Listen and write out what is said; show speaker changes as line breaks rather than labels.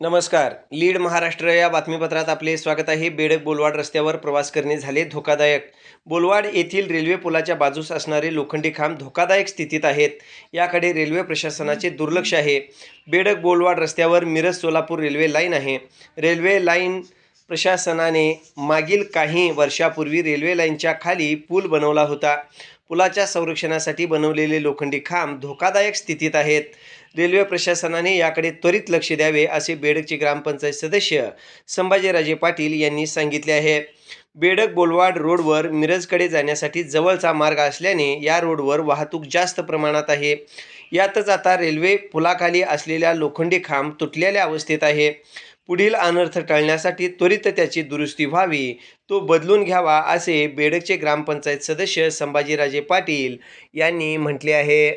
नमस्कार. लीड महाराष्ट्र या बातमीपत्रात आपले स्वागत आहे. बेडक बोलवाड रस्त्यावर प्रवास करणे झाले धोकादायक. बोलवाड येथील रेल्वे पुलाच्या बाजूस असणारे लोखंडी खांब धोकादायक स्थितीत आहेत. याकडे रेल्वे प्रशासनाचे दुर्लक्ष आहे. बेडक बोलवाड रस्त्यावर मिरज सोलापूर रेल्वे लाईन आहे. रेल्वे लाईन प्रशासनाने मागील काही वर्षापूर्वी रेल्वे लाईनच्या खाली पूल बनवला होता. पुलाच्या संरक्षणासाठी बनवलेले लोखंडी खांब धोकादायक स्थितीत आहेत. रेल्वे प्रशासनाने याकडे त्वरित लक्ष द्यावे असे बेडकचे ग्रामपंचायत सदस्य संभाजीराजे पाटील यांनी सांगितले आहे. बेडक बोलवाड रोडवर मिरजकडे जाण्यासाठी जवळचा मार्ग असल्याने या रोडवर वाहतूक जास्त प्रमाणात आहे. यातच आता रेल्वे पुलाखाली असलेल्या लोखंडी खांब तुटलेल्या अवस्थेत आहे. पुढील अनर्थ टाळण्यासाठी त्वरित त्याची दुरुस्ती व्हावी. तो बदलून घ्यावा असे बेडकचे ग्रामपंचायत सदस्य संभाजीराजे पाटील यांनी म्हटले आहे.